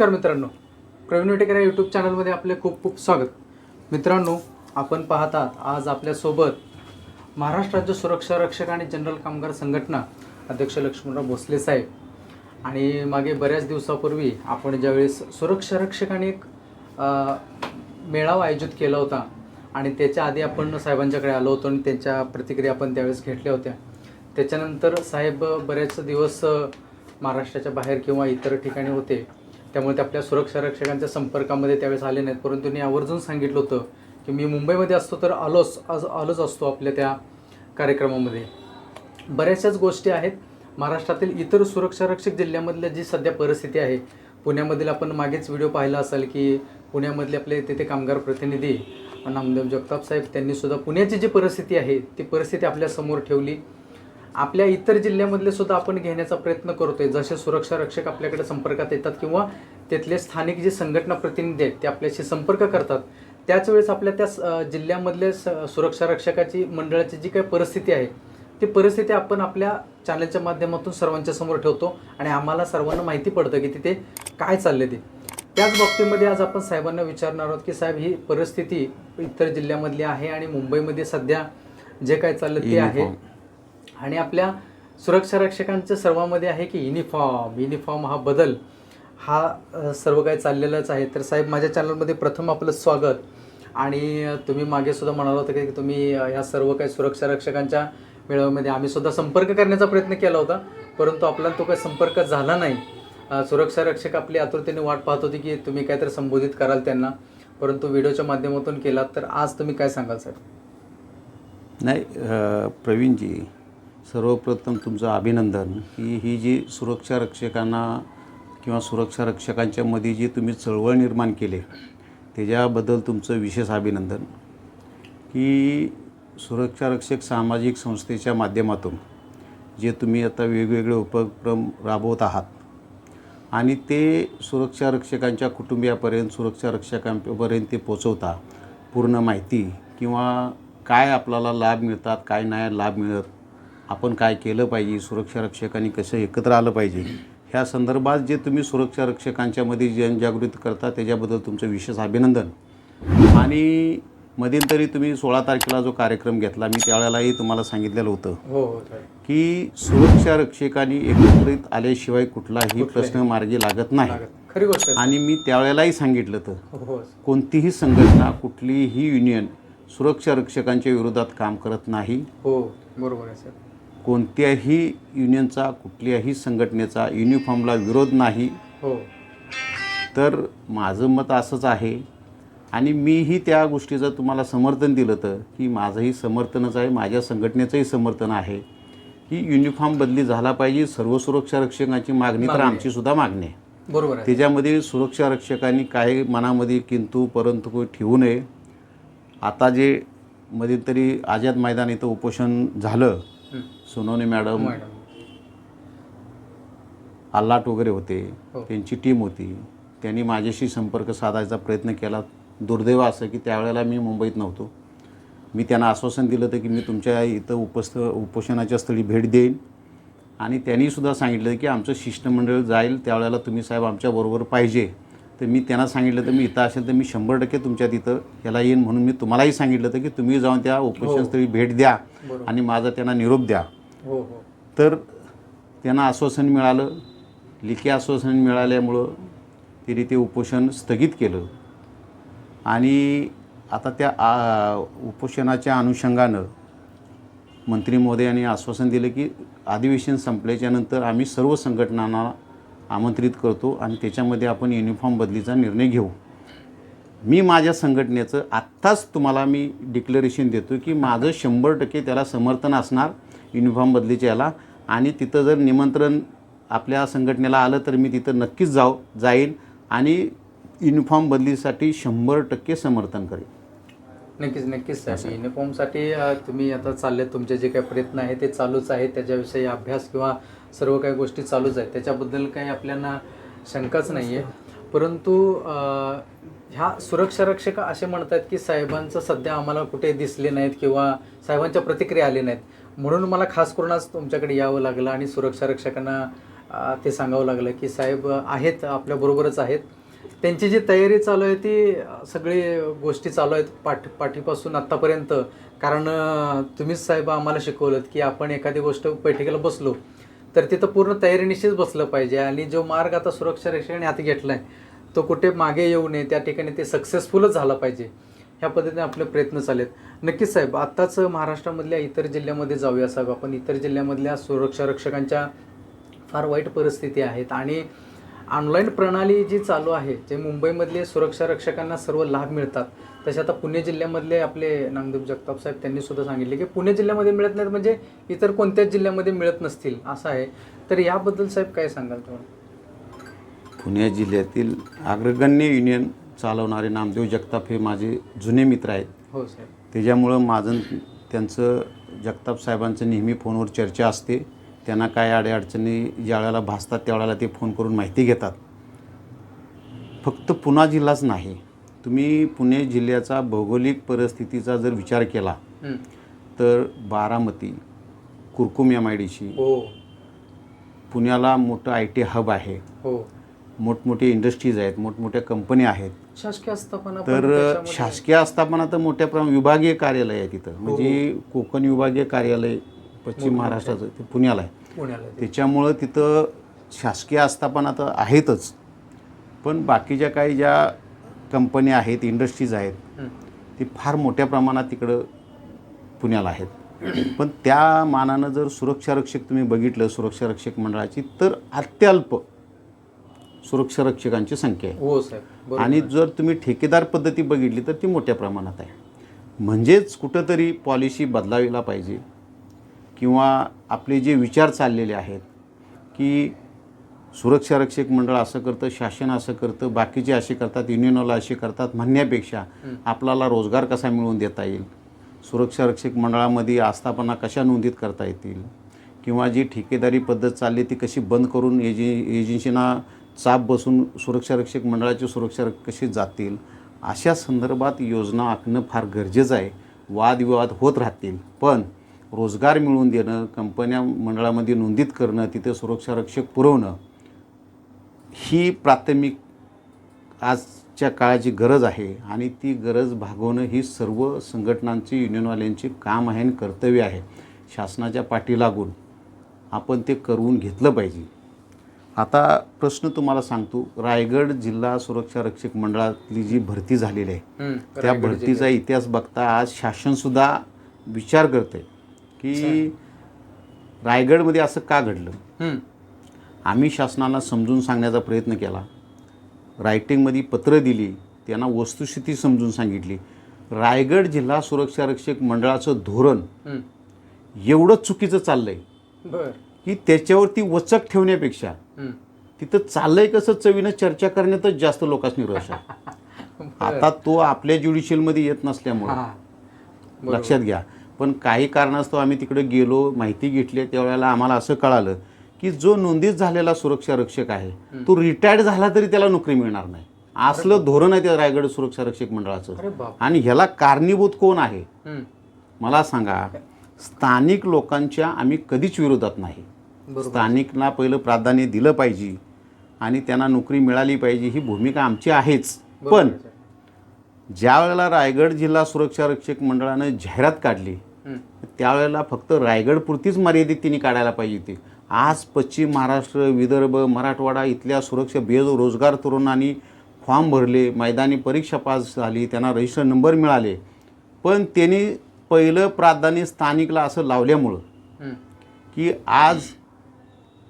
नमस्कार मित्रांनो. प्रवीण विटेकर या यूट्यूब चॅनलमध्ये आपले खूप खूप स्वागत. मित्रांनो आपण पाहतात आज आपल्यासोबत महाराष्ट्र राज्य सुरक्षा रक्षक आणि जनरल कामगार संघटना अध्यक्ष लक्ष्मणराव भोसले साहेब. आणि मागे बऱ्याच दिवसापूर्वी आपण ज्यावेळेस सुरक्षा रक्षकाने एक मेळावा आयोजित केला होता आणि त्याच्या आधी आपण साहेबांच्याकडे आलो होतो आणि त्यांच्या प्रतिक्रिया आपण त्यावेळेस घेतल्या होत्या. त्याच्यानंतर साहेब बरेच दिवस महाराष्ट्राच्या बाहेर किंवा इतर ठिकाणी होते. त्यामुळे ते आपल्या सुरक्षा रक्षकांच्या संपर्कामध्ये त्यावेळेस आले नाहीत. परंतु त्यांनी आवर्जून सांगितलं होतं की मी मुंबईमध्ये असतो तर आलोच आज आलोच असतो आपल्या त्या कार्यक्रमामध्ये. बऱ्याचशाच गोष्टी आहेत. महाराष्ट्रातील इतर सुरक्षा रक्षक जिल्ह्यामधल्या जी सध्या परिस्थिती आहे पुण्यामधील आपण मागेच व्हिडिओ पाहिला असाल की पुण्यामधले आपले तिथे कामगार प्रतिनिधी नामदेव जगताप साहेब त्यांनीसुद्धा पुण्याची जी परिस्थिती आहे ती परिस्थिती आपल्यासमोर ठेवली. आपल्या इतर जिल्ह्यामधले सुद्धा आपण घेण्याचा प्रयत्न करतोय. जसे सुरक्षा रक्षक आपल्याकडे संपर्कात येतात किंवा तिथले स्थानिक जे संघटना प्रतिनिधी आहेत ते आपल्याशी संपर्क करतात. त्याच वेळेस आपल्या त्या स- अं, जिल्ह्यामधले स- सुरक्षा रक्षकाची मंडळाची जी काही परिस्थिती आहे ती परिस्थिती आपण आपल्या चॅनलच्या माध्यमातून सर्वांच्या समोर ठेवतो आणि आम्हाला सर्वांना माहिती पडतं की तिथे काय चालले ते. त्याच बाबतीमध्ये आज आपण साहेबांना विचारणार आहोत की साहेब ही परिस्थिती इतर जिल्ह्यामधली आहे आणि मुंबईमध्ये सध्या जे काय चाललं ते आहे. आणि आपल्या सुरक्षा रक्षकांचं सर्वांमध्ये आहे की युनिफॉर्म युनिफॉर्म हा बदल. हा सर्व काही चाललेलाच आहे. तर साहेब माझ्या चॅनलमध्ये प्रथम आपलं स्वागत. आणि तुम्ही मागे सुद्धा म्हणाला होता की तुम्ही ह्या सर्व काही सुरक्षा रक्षकांच्या मेळाव्यामध्ये आम्ही सुद्धा संपर्क करण्याचा प्रयत्न केला होता. परंतु आपला तो काही संपर्क झाला नाही. सुरक्षा रक्षक आपली आतुरतेने वाट पाहत होती की तुम्ही काहीतरी संबोधित कराल त्यांना. परंतु व्हिडिओच्या माध्यमातून केलात. तर आज तुम्ही काय सांगाल साहेब? नाही प्रवीणजी सर्वप्रथम तुमचं अभिनंदन. की ही जी सुरक्षा रक्षकांना किंवा सुरक्षा रक्षकांच्यामध्ये जी तुम्ही चळवळ निर्माण केली त्याच्याबद्दल तुमचं विशेष अभिनंदन. की सुरक्षा रक्षक सामाजिक संस्थेच्या माध्यमातून जे तुम्ही आता वेगवेगळे उपक्रम राबवत आहात आणि ते सुरक्षा रक्षकांच्या कुटुंबियापर्यंत सुरक्षा रक्षकांपर्यंत ते पोचवता पूर्ण माहिती किंवा काय आपल्याला लाभ मिळतात काय नाही लाभ मिळत आपण काय केलं पाहिजे सुरक्षा रक्षकांनी कसं एकत्र आलं पाहिजे ह्या संदर्भात जे तुम्ही सुरक्षा रक्षकांच्यामध्ये जनजागृती करता त्याच्याबद्दल तुमचं विशेष अभिनंदन. आणि मध्यंतरी तुम्ही सोळा तारखेला जो कार्यक्रम घेतला मी त्यावेळेलाही तुम्हाला सांगितलेलं होतं हो हो साहेब की सुरक्षा रक्षकांनी एकत्रित आल्याशिवाय कुठलाही प्रश्न मार्गी लागत नाही. खरी गोष्ट आणि मी त्यावेळेलाही सांगितलं तर हो हो कोणतीही संघटना कुठलीही युनियन सुरक्षा रक्षकांच्या विरोधात काम करत नाही. हो बरोबर आहे सर. कोणत्याही युनियनचा कुठल्याही संघटनेचा युनिफॉर्मला विरोध नाही. हो. तर माझं मत असंच आहे. आणि मीही त्या गोष्टीचं तुम्हाला समर्थन दिलं तर की माझंही समर्थनच आहे माझ्या संघटनेचंही समर्थन आहे. की युनिफॉर्म बदली झाला पाहिजे. सर्व सुरक्षा रक्षकांची मागणी तर. आमची सुद्धा मागणी आहे. बरोबर त्याच्यामध्ये सुरक्षा रक्षकांनी काही मनामध्ये किंतु परंतु ठेवू नये. आता जे मध्यंतरी आझाद मैदान इथं उपोषण झालं. सोनवणे मॅडम आल्लाट वगैरे होते हो. त्यांची टीम होती. त्यांनी माझ्याशी संपर्क साधायचा प्रयत्न केला. दुर्दैव असं की त्यावेळेला मी मुंबईत नव्हतो. मी त्यांना आश्वासन दिलं होतं की मी तुमच्या इथं उपस्थ उपोषणाच्या स्थळी भेट देईन. आणि त्यांनीसुद्धा सांगितलं की आमचं शिष्टमंडळ जाईल त्यावेळेला तुम्ही साहेब आमच्याबरोबर पाहिजे. तर मी त्यांना सांगितलं तर मी इथं असेल तर मी शंभर टक्के तुमच्या तिथं याला येईन. म्हणून मी तुम्हालाही सांगितलं होतं की तुम्ही जाऊन त्या उपोषणस्थळी भेट द्या आणि माझा त्यांना निरोप द्या. हो हो. तर त्यांना आश्वासन मिळालं. लेखी आश्वासन मिळाल्यामुळं तिने ते उपोषण स्थगित केलं. आणि आता त्या आ, उपोषणाच्या अनुषंगानं मंत्री महोदयांनी आश्वासन दिलं की अधिवेशन संपल्याच्यानंतर आम्ही सर्व संघटनांना आमंत्रित करतो आणि त्याच्यामध्ये आपण युनिफॉर्म बदलीचा निर्णय घेऊ. मी माझ्या संघटनेचं आत्ताच तुम्हाला मी डिक्लेरेशन देतो की माझं शंभर टक्के त्याला समर्थन असणार युनिफॉर्म बदलीच्या याला. आणि तिथं जर निमंत्रण आपल्या संघटनेला आलं तर मी तिथं नक्कीच जाऊ जाईन आणि युनिफॉर्म बदलीसाठी शंभर टक्के समर्थन करेन. नक्कीच नक्कीच साहेब युनिफॉर्मसाठी तुम्ही आता चालले तुमचे जे काही प्रयत्न आहे ते चालूच आहेत. त्याच्याविषयी अभ्यास किंवा सर्व काही गोष्टी चालूच आहेत. त्याच्याबद्दल काही आपल्याला शंकाच नाही आहे परंतु ह्या सुरक्षा रक्षक असे म्हणतात की साहेबांचं सध्या आम्हाला कुठे दिसले नाहीत किंवा साहेबांच्या प्रतिक्रिया आली नाहीत. म्हणून मला खास करून आज तुमच्याकडे यावं लागलं आणि सुरक्षा रक्षकांना ते सांगावं लागलं की साहेब आहेत आपल्याबरोबरच आहेत. त्यांची जी तयारी चालू आहे ती सगळी गोष्टी चालू आहेत पाठ पाठीपासून आत्तापर्यंत. कारण तुम्हीच साहेब आम्हाला शिकवलं की आपण एखादी गोष्ट बैठकीला बसलो तर तिथं पूर्ण तयारीनिशीच बसलं पाहिजे आणि जो मार्ग आता सुरक्षा रक्षकाने हाती घेतला आहे तो कुठे मागे येऊ नये त्या ठिकाणी ते सक्सेसफुलच झालं पाहिजे. ह्या पद्धतीने आपले प्रयत्न चालेत नक्कीच साहेब आत्ताच महाराष्ट्रामधल्या इतर जिल्ह्यामध्ये जाऊया साहेब आपण. इतर जिल्ह्यामधल्या सुरक्षा रक्षकांच्या फार वाईट परिस्थिती आहेत आणि ऑनलाईन प्रणाली जी चालू आहे जे मुंबईमधले सुरक्षा रक्षकांना सर्व लाभ मिळतात. तसे आता पुणे जिल्ह्यामधले आपले नामदेव जगताप साहेब त्यांनी सुद्धा सांगितले की पुणे जिल्ह्यामध्ये मिळत नाहीत म्हणजे इतर कोणत्याच जिल्ह्यामध्ये मिळत नसतील असं आहे. तर याबद्दल साहेब काय सांगाल तुम्हाला पुणे जिल्ह्यातील अग्रगण्य युनियन चालवणारे नामदेव जगताप हे माझे जुने मित्र आहेत. हो साहेब. त्याच्यामुळं माझं त्यांचं जगताप साहेबांचं नेहमी फोनवर चर्चा असते. त्यांना काय अडीअडचणी ज्या वेळेला भासतात त्यावेळेला ते फोन करून माहिती घेतात. फक्त पुणा जिल्हाच नाही तुम्ही पुणे जिल्ह्याचा भौगोलिक परिस्थितीचा जर विचार केला. तर Baramati Kurkumbh M I D पुण्याला मोठं आय टी हब आहे. हो. मोठमोठे इंडस्ट्रीज आहेत मोठमोठ्या कंपनी आहेत. शासकीय आस्थापना तर शासकीय आस्थापना तर मोठ्या प्रमाणात विभागीय कार्यालय आहे तिथं. म्हणजे कोकण विभागीय कार्यालय पश्चिम महाराष्ट्राचं ते पुण्याला आहे. त्याच्यामुळं तिथं शासकीय आस्थापना तर आहेतच. पण बाकीच्या काही ज्या कंपन्या आहेत इंडस्ट्रीज आहेत. ती फार मोठ्या प्रमाणात तिकडं पुण्याला आहेत. पण त्या मानानं जर सुरक्षा रक्षक तुम्ही बघितलं सुरक्षा रक्षक मंडळाची तर अत्यल्प सुरक्षा रक्षकांची संख्या आहे. हो साहेब. आणि जर तुम्ही ठेकेदार पद्धती बघितली तर ती मोठ्या प्रमाणात आहे. म्हणजेच कुठंतरी पॉलिसी बदलावीला पाहिजे किंवा आपले जे विचार चाललेले आहेत की सुरक्षा रक्षक मंडळ असं करतं शासन असं करतं बाकीचे असे करतात युनियनवाला असे करतात म्हणण्यापेक्षा आपल्याला रोजगार कसा मिळवून देता येईल? सुरक्षा रक्षक मंडळामध्ये आस्थापना कशा नोंदीत करता येतील? किंवा जी ठेकेदारी पद्धत चालली ती कशी बंद करून एजि एजन्सीना चाप बसून सुरक्षारक्षक मंडळाचे मंडळाची सुरक्षा कशी जातील अशा संदर्भात योजना आखणं फार गरजेचं आहे. वादविवाद होत राहतील पण रोजगार मिळवून देणं कंपन्या मंडळामध्ये नोंदीत करणं तिथे सुरक्षारक्षक पुरवणं ही प्राथमिक आजच्या काळाची गरज आहे आणि ती गरज भागवणं ही सर्व संघटनांची युनियनवाल्यांची काम आहे आणि कर्तव्य आहे. शासनाच्या पाठी लागून आपण ते करून घेतलं पाहिजे. आता प्रश्न तुम्हाला सांगतो रायगड जिल्हा सुरक्षा रक्षक मंडळातली जी भरती झालेली आहे. त्या भरतीचा इतिहास बघता आज शासनसुद्धा विचार करते की रायगडमध्ये असं का घडलं. आम्ही शासनाला समजून सांगण्याचा प्रयत्न केला रायटिंगमध्ये पत्र दिली त्यांना वस्तुस्थिती समजून सांगितली रायगड जिल्हा सुरक्षा रक्षक मंडळाचं धोरण. एवढं चुकीचं चाललं आहे बर की त्याच्यावरती वचक ठेवण्यापेक्षा. तिथं चाललंय कसं चवीनं चर्चा करण्यातच जास्त लोकांनी रस आहे. आता तो आपल्या ज्युडिशियलमध्ये येत नसल्यामुळे. लक्षात घ्या. पण काही कारणास्तव आम्ही तिकडे गेलो माहिती घेतली त्यावेळेला आम्हाला असं कळालं की जो नोंदीत झालेला सुरक्षा रक्षक आहे तो रिटायर्ड झाला तरी त्याला नोकरी मिळणार नाही. असलं धोरण आहे त्या रायगड सुरक्षा रक्षक मंडळाचं. आणि ह्याला कारणीभूत कोण आहे. मला सांगा स्थानिक लोकांच्या आम्ही कधीच विरोधात नाही. स्थानिकला पहिलं प्राधान्य दिलं पाहिजे आणि त्यांना नोकरी मिळाली पाहिजे ही भूमिका आमची आहेच पण. ज्या वेळेला रायगड जिल्हा सुरक्षा रक्षक मंडळानं जाहिरात काढली. त्यावेळेला फक्त रायगडपुरतीच मर्यादित तिने काढायला पाहिजे होती आज पश्चिम महाराष्ट्र विदर्भ मराठवाडा इथल्या सुरक्षा बेरोजगार तरुणांनी फॉर्म भरले मैदानी परीक्षा पास झाली त्यांना रजिस्टर नंबर मिळाले पण त्यांनी पहिलं प्राधान्य स्थानिकला असं लावल्यामुळं. की आज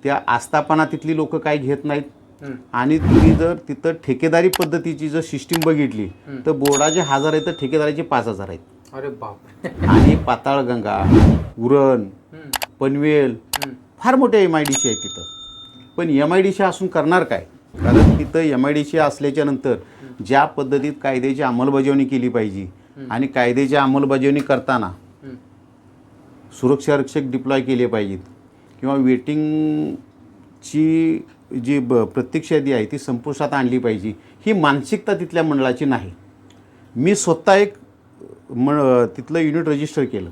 त्या आस्थापना तिथली लोक काही घेत नाहीत. आणि तुम्ही जर तिथं ठेकेदारी पद्धतीची जर सिस्टीम बघितली. तर बोर्डाचे हजार आहेत तर ठेकेदाराचे पाच हजार आहेत अरे बाप आणि पाताळगंगा उरण. पनवेल. फार मोठ्या एम आय डी सी आहेत तिथं पण एम आय डी सी असून करणार काय कारण तिथं एम आय डी सी असल्याच्या नंतर ज्या पद्धतीत कायद्याची अंमलबजावणी केली पाहिजे आणि कायद्याची अंमलबजावणी करताना हम्म. सुरक्षा रक्षक डिप्लॉय केले पाहिजेत किंवा वेटिंगची जी ब प्रत्यक्ष यादी आहे ती संपुष्टात आणली पाहिजे ही मानसिकता तिथल्या मंडळाची नाही मी स्वतः एक म तिथलं युनिट रजिस्टर केलं.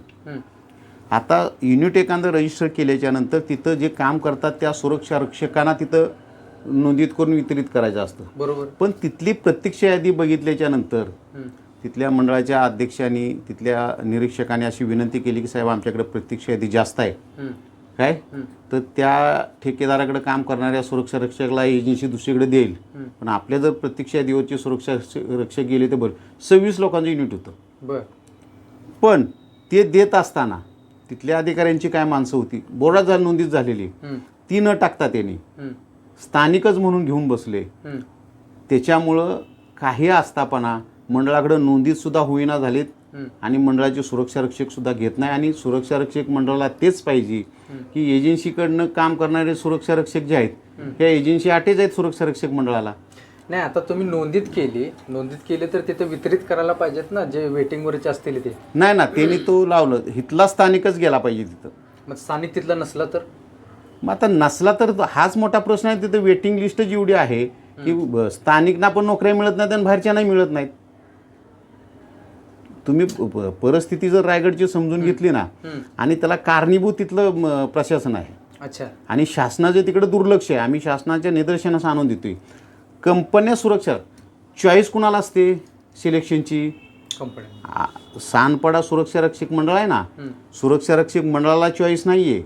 आता युनिट एखादं रजिस्टर केल्याच्यानंतर तिथं जे काम करतात त्या सुरक्षा रक्षकांना तिथं नोंदीत करून वितरित करायचं असतं बरोबर पण तिथली प्रत्यक्ष यादी बघितल्याच्या नंतर हम्म. तिथल्या मंडळाच्या अध्यक्षांनी तिथल्या निरीक्षकांनी अशी विनंती केली की साहेब आमच्याकडे प्रत्यक्ष यादी जास्त आहे. काय. तर त्या ठेकेदाराकडे काम करणाऱ्या सुरक्षा रक्षकाला एजन्सी दुसरीकडे देईल. पण आपल्या जर प्रत्यक्ष यादीवरचे सुरक्षा रक्ष- रक्षक गेले तर बरं सव्वीस लोकांचं युनिट होतं बर पण ते देत असताना तिथल्या अधिकाऱ्यांची काय माणसं होती बोर्डात जा नोंदीत झालेली. ती न टाकता त्यांनी. स्थानिकच म्हणून घेऊन बसले. त्याच्यामुळं काही आस्थापना मंडळाकडे नोंदीत सुद्धा होईना झालीत. आणि मंडळाचे सुरक्षा रक्षक सुद्धा घेत नाही. आणि सुरक्षा रक्षक मंडळाला तेच पाहिजे की एजन्सीकडनं काम करणारे सुरक्षा रक्षक जे आहेत ह्या एजन्सी अटेच आहेत सुरक्षा रक्षक मंडळाला. नाही आता तुम्ही नोंदीत केली. नोंदीत केली तर तिथे वितरित करायला पाहिजेत ना जे वेटिंग वरचे असतील ते. नाही ना त्यांनी तो लावलं. इथला स्थानिकच गेला पाहिजे तिथं. मग स्थानिक तिथला नसला तर? मग आता नसला तर हाच मोठा प्रश्न आहे. तिथं वेटिंग लिस्ट जेवढी आहे की स्थानिकना पण नोकऱ्या मिळत नाहीत आणि बाहेरच्या नाही मिळत नाहीत. तुम्ही परिस्थिती जर रायगडची समजून घेतली ना. आणि त्याला कारणीभूत तिथलं प्रशासन आहे. अच्छा. आणि शासनाचे तिकडे दुर्लक्ष आहे. आम्ही शासनाच्या निदर्शनास आणून देतोय. कंपन्या सुरक्षा. चॉईस कुणाला असते? सिलेक्शनची? कंपनी सानपाडा सुरक्षा रक्षक मंडळ आहे ना. सुरक्षा रक्षक मंडळाला चॉईस नाही आहे.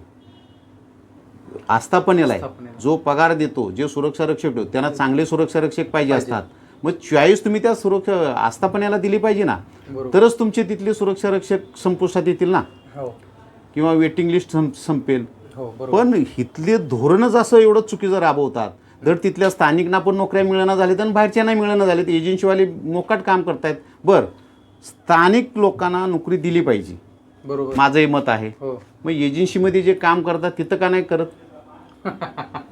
आस्थापनेला. आहे. जो पगार देतो जे सुरक्षा रक्षक ठेवतो त्यांना चांगले सुरक्षा रक्षक पाहिजे. असतात. मग चॉईस तुम्ही त्या सुरक्षा आस्थापनेला दिली पाहिजे ना तरच तुमचे तिथले सुरक्षा रक्षक संपुष्टात येतील ना. हो. किंवा वेटिंग लिस्ट संपेल. हो पण इथले धोरणच असं एवढं चुकीचं राबवतात. जर तिथल्या स्थानिकना पण नोकऱ्या मिळणार झाल्या आणि बाहेरच्या नाही मिळणार झाले तर एजन्सीवाले मोकाट काम करतायत. बरं स्थानिक लोकांना नोकरी दिली पाहिजे. बरोबर. माझंही मत आहे. हो. मग एजन्सीमध्ये जे काम करतात तिथं का नाही करत?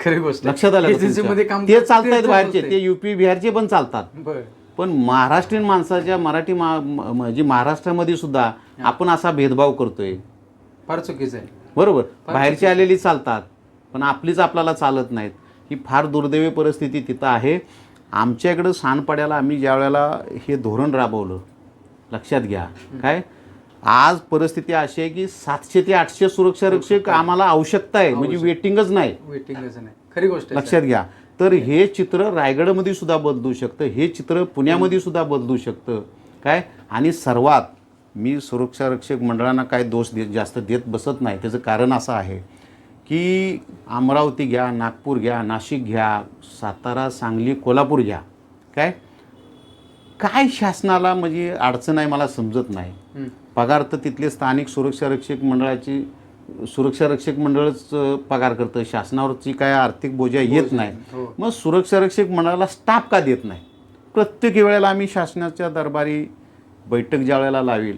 खरी गोष्ट. लक्षात आलं का एजन्सीमध्ये तुमच्या? काम ते करतात, चालतायत बाहेरचे चालतंय. ते युपी बिहारचे पण चालतात. बर. पण महाराष्ट्रीयन माणसाच्या मराठी मा म- म्हणजे महाराष्ट्रामध्ये सुद्धा आपण असा भेदभाव करतोय. फार चुकीचं आहे. बरोबर. बाहेरची आलेली चालतात पण आपलीच आपल्याला चालत नाहीत. ही फार दुर्दैवी परिस्थिती तिथं आहे. आमच्या इकडं सानपाड्याला आम्ही ज्या वेळेला हे धोरण राबवलं लक्षात घ्या. काय? आज परिस्थिती अशी आहे की सातशे ते आठशे सुरक्षा रक्षक आम्हाला आवश्यकता आहे म्हणजे वेटिंगच नाही. वेटिंगच नाही. खरी गोष्ट लक्षात घ्या. तर हे चित्र रायगडमध्ये सुद्धा बदलू शकतं. हे चित्र पुण्यामध्ये सुद्धा बदलू शकतं. काय? आणि सर्वात मी सुरक्षा रक्षक मंडळांना काय दोष देत जास्त देत बसत नाही. त्याचं कारण असं आहे की अमरावती घ्या नागपूर घ्या नाशिक घ्या सातारा सांगली कोल्हापूर घ्या. काय? काय शासनाला म्हणजे अडचण आहे मला समजत नाही. पगार तर तिथले स्थानिक सुरक्षा रक्षक मंडळाची सुरक्षा रक्षक मंडळच पगार करतं. शासनावरची काय आर्थिक बोजा येत नाही. हो. मग सुरक्षा रक्षक मंडळाला स्टाफ का देत नाही? प्रत्येक वेळेला आम्ही शासनाच्या दरबारी बैठक ज्या वेळेला लावेल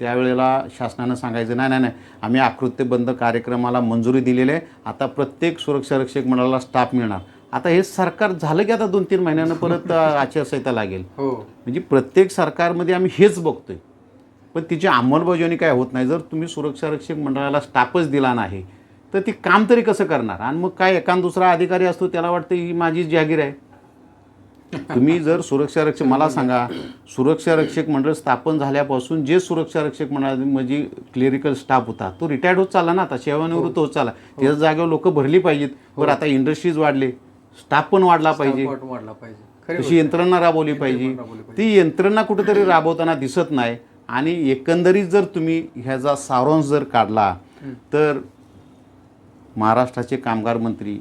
त्यावेळेला शासनानं सांगायचं नाही नाही नाही आम्ही आकृत्यबंध कार्यक्रमाला मंजुरी दिलेली आहे. आता प्रत्येक सुरक्षा रक्षक मंडळाला स्टाफ मिळणार. आता हे सरकार झालं की आता दोन तीन महिन्यानं परत आचारसंहिता लागेल. हो. म्हणजे प्रत्येक सरकारमध्ये आम्ही हेच बघतोय. पण तिची अंमलबजावणी काय होत नाही. जर तुम्ही सुरक्षा रक्षक मंडळाला स्टाफच दिला नाही तर ती काम तरी कसं करणार? आणि मग काय एखाद दुसरा अधिकारी असतो त्याला वाटतं ही माझी जागीर आहे. तुम्ही जर सुरक्षा रक्षक मला सांगा सुरक्षा रक्षक मंडळ स्थापन झाल्यापासून जे सुरक्षा रक्षक मंडळ म्हणजे क्लेरिकल स्टाफ होता तो रिटायर्ड होत चालला ना आता सेवानिवृत्त होत चालला. त्याच्या जागेवर लोक भरली पाहिजेत. बरं आता इंडस्ट्रीज वाढले स्टाफ पण वाढला पाहिजे. वाढला पाहिजे. तशी यंत्रणा राबवली पाहिजे. ती यंत्रणा कुठेतरी राबवताना दिसत नाही. आणि एकंदरीत जर तुम्ही ह्याचा सारांश जर काढला तर महाराष्ट्राचे कामगार मंत्री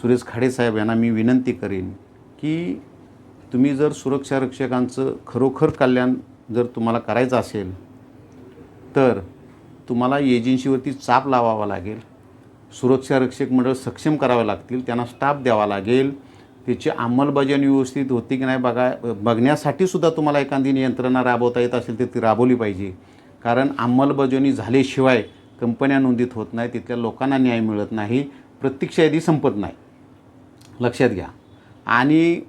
सुरेश खाडेसाहेब यांना मी विनंती करेन की तुम्ही जर सुरक्षा रक्षकांचं खरोखर कल्याण जर तुम्हाला करायचं असेल तर तुम्हाला एजन्सीवरती चाप लावावा लागेल. सुरक्षा रक्षक मंडळ सक्षम करावे लागतील त्यांना स्टाफ द्यावा लागेल. त्याची अंमलबजावणी व्यवस्थित होती की नाही बघा बघण्यासाठी सुद्धा तुम्हाला एखादी यंत्रणा राबवता येत असेल तर ती राबवली पाहिजे. कारण अंमलबजावणी झाल्याशिवाय कंपन्या नोंदीत होत नाही तिथल्या लोकांना न्याय मिळत नाही प्रत्यक्ष यादी संपत नाही. लक्षात घ्या. आणि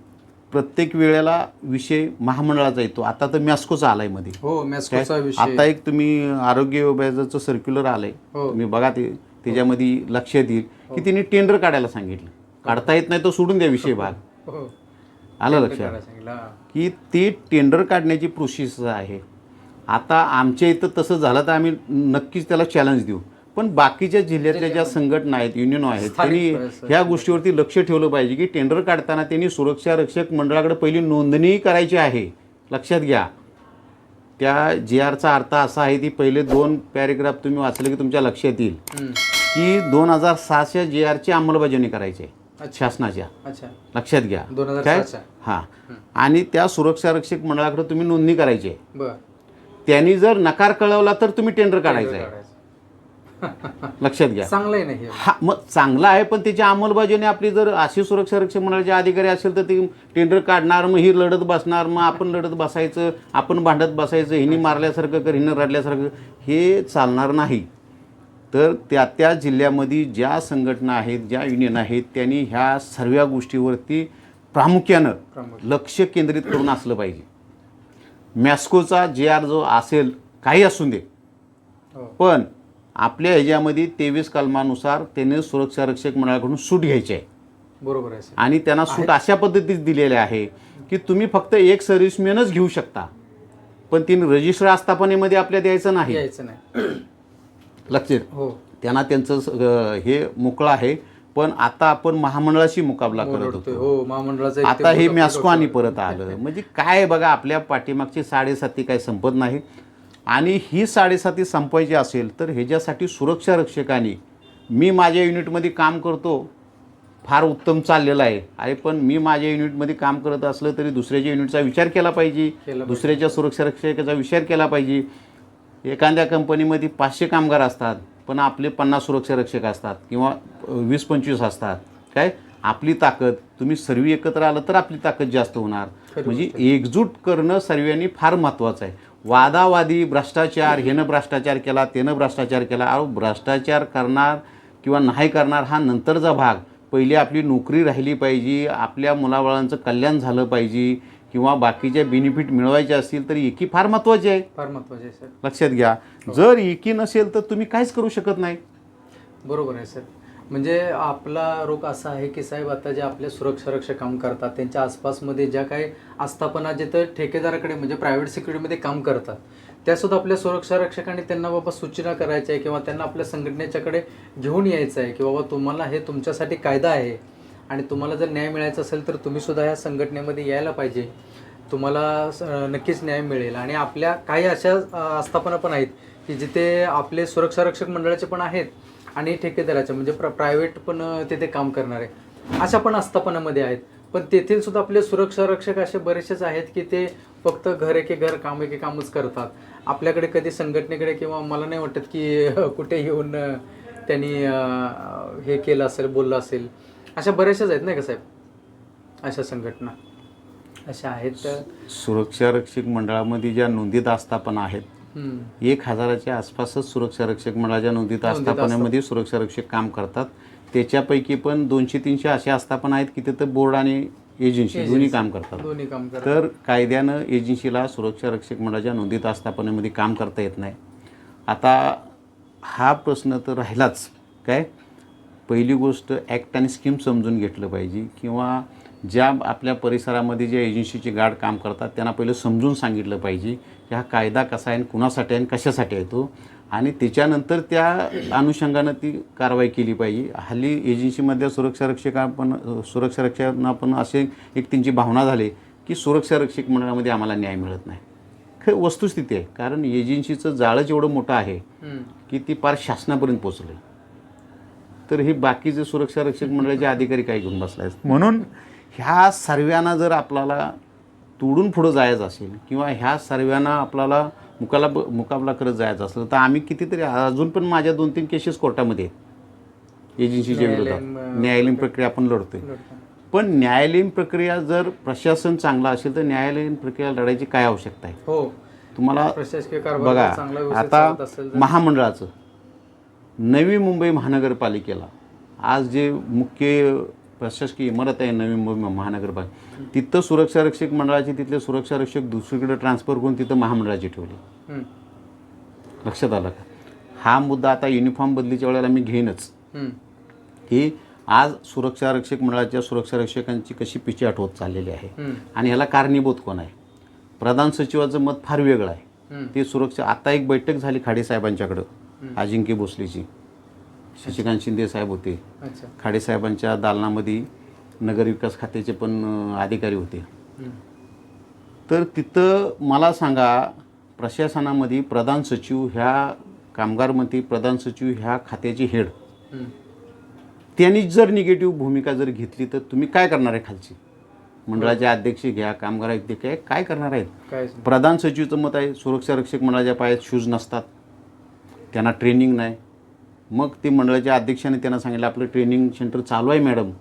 प्रत्येक वेळेला विषय महामंडळाचा येतो. आता तर मॅस्कोचा आलायमध्ये. हो? मॅस्कोचा विषय. आता एक तुम्ही आरोग्य विभागाचं सर्क्युलर आलंय. हो. तुम्ही बघा ते त्याच्यामध्ये लक्षात येईल की तिने टेंडर काढायला सांगितलं. काढता येत नाही तो सोडून द्या विषय भाग. हो. आलं लक्षात. की ते टेंडर काढण्याची प्रोसेस आहे. आता आमच्या इथं तसं झालं तर आम्ही नक्कीच त्याला चॅलेंज देऊ. पण बाकीच्या जिल्ह्यातल्या ज्या संघटना आहेत युनियन आहेत त्यांनी. ह्या गोष्टीवरती लक्ष ठेवलं पाहिजे की टेंडर काढताना त्यांनी सुरक्षा रक्षक मंडळाकडे पहिली नोंदणी करायची आहे. लक्षात घ्या. त्या जी आरचा अर्थ असा आहे की पहिले दोन पॅरेग्राफ तुम्ही वाचले की तुमच्या लक्षात येईल. की दोन हजार सहाच्या जी आरची अंमलबजावणी करायची आहे. शासनाच्या. अच्छा. लक्षात घ्या. 2006 काय? च्या. हां. आणि त्या सुरक्षा रक्षक मंडळाकडे तुम्ही नोंदणी करायची. आहे बर. त्यांनी जर नकार कळवला तर तुम्ही टेंडर काढायचं आहे. लक्षात घ्या. चांगलं आहे ना हे? हा मग चांगला आहे पण त्याची अंमलबजावणी आपली जर अशी सुरक्षा रक्षक मंडळाचे अधिकारी असेल तर ती टेंडर काढणार मग ही लढत बसणार मग आपण लढत बसायचं आपण भांडत बसायचं हिनी मारल्यासारखं कर हिनं रडल्यासारखं हे चालणार नाही. तर त्या त्या जिल्ह्यामध्ये ज्या संघटना आहेत ज्या युनियन आहेत त्यांनी ह्या सर्व गोष्टीवरती प्रामुख्यानं. लक्ष केंद्रित करून असलं पाहिजे. मॅस्कोचा जे आर जो असेल काही असू दे. हो. पण आपल्या ह्याच्यामध्ये तेवीस कलमानुसार त्याने सुरक्षा रक्षक मंडळाकडून सूट घ्यायची आहे. बरोबर आहे आणि त्यांना सूट अशा पद्धतीत दिलेली आहे की तुम्ही फक्त एक सर्व्हिसमॅनच घेऊ शकता. पण तीन रजिस्टर आस्थापनेमध्ये आपल्या द्यायचं नाही. यायचं नाही. लक्षात हो. त्यांना त्यांचं हे मोकळं आहे. पण आता आपण महामंडळाशी मुकाबला करत. होतो. हो महामंडळाचं आता हे मॅस्को आणि परत आलं. म्हणजे काय बघा आपल्या पाठीमागची साडेसाती काय संपत नाही. आणि ही साडेसाती संपवायची असेल तर ह्याच्यासाठी सुरक्षा रक्षकांनी मी माझ्या युनिटमध्ये काम करतो फार उत्तम चाललेलं आहे. अरे पण मी माझ्या युनिटमध्ये काम करत असलं तरी दुसऱ्याच्या युनिटचा विचार केला पाहिजे. दुसऱ्याच्या सुरक्षा रक्षकाचा विचार केला पाहिजे. एखाद्या कंपनीमध्ये पाचशे कामगार असतात पण आपले पन्नास सुरक्षा रक्षक असतात किंवा वीस पंचवीस असतात. काय? आपली ताकद तुम्ही सर्व एकत्र आलं तर आपली ताकद जास्त होणार. म्हणजे एकजूट करणं सर्वांनी फार महत्त्वाचं आहे. वादावादी भ्रष्टाचार ह्यानं भ्रष्टाचार केला त्यानं भ्रष्टाचार केला. अहो भ्रष्टाचार करणार किंवा नाही करणार हा नंतरचा भाग. पहिली आपली नोकरी राहिली पाहिजे आपल्या मुलाबाळांचं कल्याण झालं पाहिजे किंवा बाकीच्या बेनिफिट मिळवायचे असतील तर एकी फार महत्त्वाची आहे. फार महत्त्वाचे आहे सर. लक्षात घ्या. जर एकी नसेल तर तुम्ही काहीच करू शकत नाही. बरोबर आहे सर. म्हणजे आपला रोग असा आहे की साहेब आता जे आपले सुरक्षा रक्षक काम करतात त्यांच्या आसपासमध्ये ज्या काही आस्थापना जिथं ठेकेदाराकडे म्हणजे प्रायव्हेट सिक्युरिटीमध्ये काम करतात त्यासुद्धा आपल्या सुरक्षा रक्षकांनी त्यांना बाबा सूचना करायच्या आहे किंवा त्यांना आपल्या संघटनेच्याकडे घेऊन यायचं आहे की बाबा तुम्हाला हे तुमच्यासाठी कायदा आहे. आणि तुम्हाला जर न्याय मिळायचा असेल तर तुम्ही सुद्धा या संघटनेमध्ये यायला पाहिजे. तुम्हाला स- नक्कीच न्याय मिळेल. आणि आपल्या काही अशा आस्थापना पण आहेत की जिथे आपले सुरक्षा रक्षक मंडळाचे पण आहेत आणि ठेकेदाराचे म्हणजे प्र प्रायव्हेट पण तिथे काम करणारे. अशा पण आस्थापनामध्ये आहेत. पण तेथील सुद्धा आपले सुरक्षा रक्षक असे बरेचसेच आहेत की ते फक्त घर एके घर काम एके कामच करतात. आपल्याकडे कधी संघटनेकडे किंवा मला नाही वाटत की कुठे येऊन त्यांनी हे केलं असेल बोललं असेल. अशा बऱ्याचशाच आहेत नाही का साहेब? अशा संघटना. अशा आहेत सुरक्षा रक्षक मंडळामध्ये ज्या नोंदीत आस्थापना आहेत. एक हजाराच्या आसपासच सुरक्षा रक्षक मंडळाच्या नोंदीत आस्थापनेमध्ये सुरक्षा रक्षक काम करतात. त्याच्यापैकी पण दोनशे तीनशे अशा आस्थापना आहेत की तिथं बोर्ड आणि एजन्सी. दोन्ही काम करतात. दोन्ही काम करतात. तर कायद्यानं एजन्सीला सुरक्षा रक्षक मंडळाच्या नोंदीत आस्थापनेमध्ये काम करता येत नाही. आता हा प्रश्न तर राहिलाच. काय? पहिली गोष्ट ॲक्ट आणि स्कीम समजून घेतलं पाहिजे किंवा ज्या आपल्या परिसरामध्ये ज्या एजन्सीचे गार्ड काम करतात त्यांना पहिलं समजून सांगितलं पाहिजे की हा कायदा कसा आहे आणि कुणासाठी आहे आणि कशासाठी आहे तो. आणि त्याच्यानंतर त्या अनुषंगानं ती कारवाई केली पाहिजे. हल्ली एजन्सीमधल्या सुरक्षा रक्षका पण सुरक्षा रक्षकांना पण असे एक त्यांची भावना झाली की सुरक्षा रक्षक मंडळामध्ये आम्हाला न्याय मिळत नाही. खरं वस्तुस्थिती आहे. कारण एजन्सीचं जाळंच एवढं मोठं आहे. की ती पार शासनापर्यंत पोचले तर हे बाकीचे सुरक्षा रक्षक मंडळाचे अधिकारी काय घेऊन बसले आहेत. म्हणून ह्या सर्वांना जर आपल्याला तोडून पुढं जायचं असेल किंवा ह्या सर्वांना आपल्याला मुकाला मुकाबला करत जायचं असेल तर आम्ही कितीतरी अजून पण माझ्या दोन तीन केसेस कोर्टामध्ये आहेत. एजन्सीच्या विरोधात. न्यायालयीन, प्रक्रिया. आपण लढतोय. पण न्यायालयीन प्रक्रिया जर प्रशासन चांगलं असेल तर न्यायालयीन प्रक्रिया लढायची काय आवश्यकता आहे? हो. तुम्हाला प्रशासकीय कारभार बघा जर चांगला व्यवस्थित आता महामंडळाचं नवी मुंबई महानगरपालिकेला आज जे मुख्य प्रशासकीय इमारत आहे नवी मुंबई महानगरपालिका तिथं सुरक्षा रक्षक मंडळाचे तिथले सुरक्षा रक्षक दुसरीकडे ट्रान्सफर करून तिथं महामंडळाची ठेवली. लक्षात आलं का हा मुद्दा आता युनिफॉर्म बदलीच्या वेळेला मी घेईनच. की आज सुरक्षा रक्षक मंडळाच्या सुरक्षा रक्षकांची कशी पिछेहाट होत चाललेली आहे. आणि ह्याला कारणीभूत कोण आहे प्रधान सचिवाचं मत फार वेगळं आहे. ते सुरक्षा आता एक बैठक झाली खाडे साहेबांच्याकडं अजिंक्य भोसलेची शशिकांत शिंदे साहेब होते. खाडे साहेबांच्या दालनामध्ये नगरविकास खात्याचे पण अधिकारी होते. तर तिथं मला सांगा प्रशासनामध्ये प्रधान सचिव ह्या कामगार मंत्री प्रधान सचिव ह्या खात्याची हेड. त्यांनी जर निगेटिव्ह भूमिका जर घेतली तर तुम्ही काय करणार आहे खालची? मंडळाचे अध्यक्ष घ्या कामगार अध्यक्ष काय करणार आहेत? प्रधान सचिवचं मत आहे सुरक्षा रक्षक मंडळाच्या पायात शूज नसतात. त्यांना ट्रेनिंग नाही. मग ते मंडळाच्या अध्यक्षाने त्यांना सांगितलं आपलं ट्रेनिंग सेंटर चालू आहे मॅडम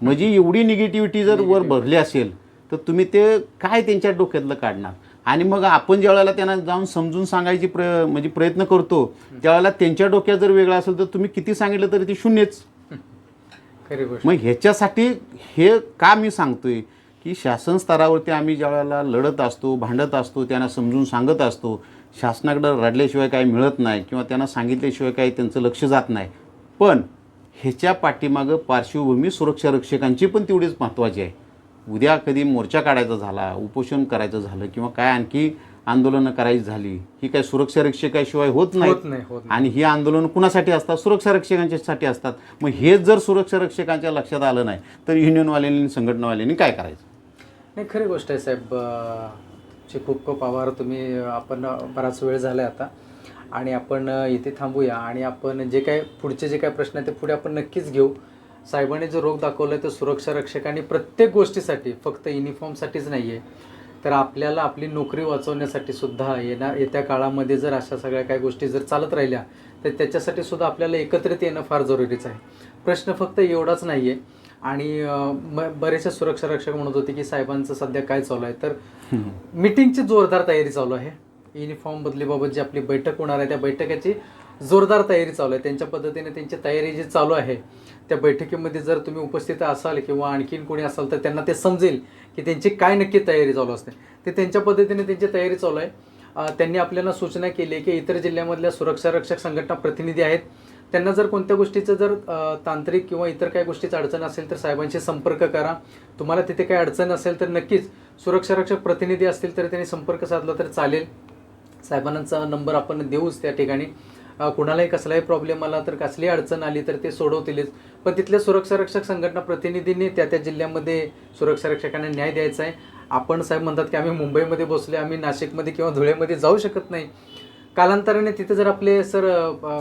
म्हणजे एवढी निगेटिव्हिटी जर वर भरली असेल तर तुम्ही ते काय त्यांच्या डोक्यातलं काढणार? आणि मग आपण ज्या वेळेला त्यांना जाऊन समजून सांगायची प्र म्हणजे प्रयत्न करतो त्यावेळेला त्यांच्या डोक्यात जर वेगळं असेल तर तुम्ही किती सांगितलं तरी ते शून्यच. मग ह्याच्यासाठी हे का मी सांगतोय की शासन स्तरावरती आम्ही ज्या वेळेला लढत असतो भांडत असतो त्यांना समजून सांगत असतो शासनाकडे रडल्याशिवाय काही मिळत नाही किंवा त्यांना सांगितल्याशिवाय काही त्यांचं लक्ष जात नाही. पण ह्याच्या पाठीमागं पार्श्वभूमी सुरक्षा रक्षकांची पण तेवढीच महत्त्वाची आहे. उद्या कधी मोर्चा काढायचा झाला उपोषण करायचं झालं किंवा काय आणखी आंदोलनं करायची झाली ही काय सुरक्षा रक्षकाशिवाय होत नाही. आणि ही आंदोलन कुणासाठी असतात? सुरक्षा रक्षकांच्यासाठी असतात. मग हेच जर सुरक्षा रक्षकांच्या लक्षात आलं नाही तर युनियनवाल्यांनी संघटनावाल्यांनी काय करायचं? नाही खरी गोष्ट आहे साहेब चे खूप खूप आभार. तुम्ही आपण बराच वेळ झाला आहे आता. आणि आपण इथे थांबूया. आणि आपण जे काय पुढचे जे काय प्रश्न आहेत ते पुढे आपण नक्कीच घेऊ. साहेबांनी जो रोग दाखवला आहे तो सुरक्षा रक्षकांनी प्रत्येक गोष्टीसाठी फक्त युनिफॉर्मसाठीच नाही आहे तर आपल्याला आपली नोकरी वाचवण्यासाठी सुद्धा येणार येत्या काळामध्ये जर अशा सगळ्या काही गोष्टी जर चालत राहिल्या तर त्याच्यासाठी सुद्धा आपल्याला एकत्रित येणं फार जरुरीचं आहे. प्रश्न फक्त एवढाच नाही आहे आणि बरेचसे सुरक्षा रक्षक म्हणत होते की साहेबांचं सध्या काय चालू आहे? तर मीटिंगची जोरदार तयारी चालू आहे. युनिफॉर्म बदलीबाबत जी आपली बैठक होणार आहे त्या बैठकीची जोरदार तयारी चालू आहे. त्यांच्या पद्धतीने त्यांची तयारी जी चालू आहे त्या बैठकीमध्ये जर तुम्ही उपस्थित असाल किंवा आणखीन कोणी असाल तर त्यांना ते समजेल की त्यांची काय नक्की तयारी चालू असते. ते त्यांच्या पद्धतीने त्यांची तयारी चालू आहे. त्यांनी आपल्याला सूचना केली आहे की इतर जिल्ह्यामधल्या सुरक्षा रक्षक संघटना प्रतिनिधी आहेत. त्यांना जर कोणत्या गोष्टीचं जर तांत्रिक किंवा इतर काही गोष्टीचं अडचण असेल तर साहेबांशी संपर्क करा. तुम्हाला तिथे काही अडचण असेल तर नक्कीच सुरक्षा रक्षक प्रतिनिधी असतील तर त्यांनी संपर्क साधला तर चालेल. साहेबांचा नंबर आपण देऊच त्या ठिकाणी. कुणालाही कसलाही प्रॉब्लेम आला तर कसलीही अडचण आली तर ते सोडवतीलच. पण तिथल्या सुरक्षा रक्षक संघटना प्रतिनिधींनी त्या त्या जिल्ह्यामध्ये सुरक्षा रक्षकांना न्याय द्यायचा आहे. आपण साहेब म्हणतात की आम्ही मुंबईमध्ये बसले आम्ही नाशिकमध्ये किंवा धुळेमध्ये जाऊ शकत नाही. कालांतराने तिथे जर आपले सर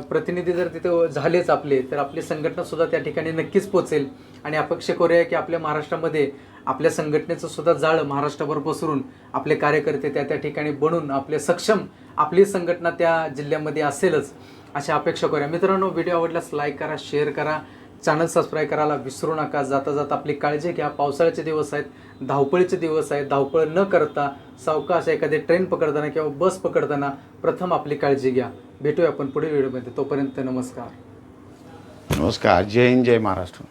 प्रतिनिधी जर तिथे झालेच आपले तर आपली संघटना सुद्धा त्या ठिकाणी नक्कीच पोचेल. आणि अपेक्षा करूया की आपल्या महाराष्ट्रामध्ये आपल्या संघटनेचं सुद्धा जाळ महाराष्ट्रभर पसरून आपले कार्यकर्ते त्या त्या ठिकाणी बनून आपले सक्षम आपली संघटना त्या जिल्ह्यामध्ये असेलच अशी अपेक्षा करूया मित्रांनो व्हिडिओ आवडल्यास लाईक करा शेअर करा. चॅनल सबस्क्राईब करायला विसरू नका. जाता जाता आपली काळजी घ्या. पावसाळ्याचे दिवस आहेत धावपळीचे दिवस आहेत. धावपळ न करता सावकाश एखादी ट्रेन पकडताना किंवा बस पकडताना प्रथम आपली काळजी घ्या. भेटूया आपण पुढील व्हिडिओमध्ये तोपर्यंत नमस्कार. नमस्कार. जय हिंद जय महाराष्ट्र.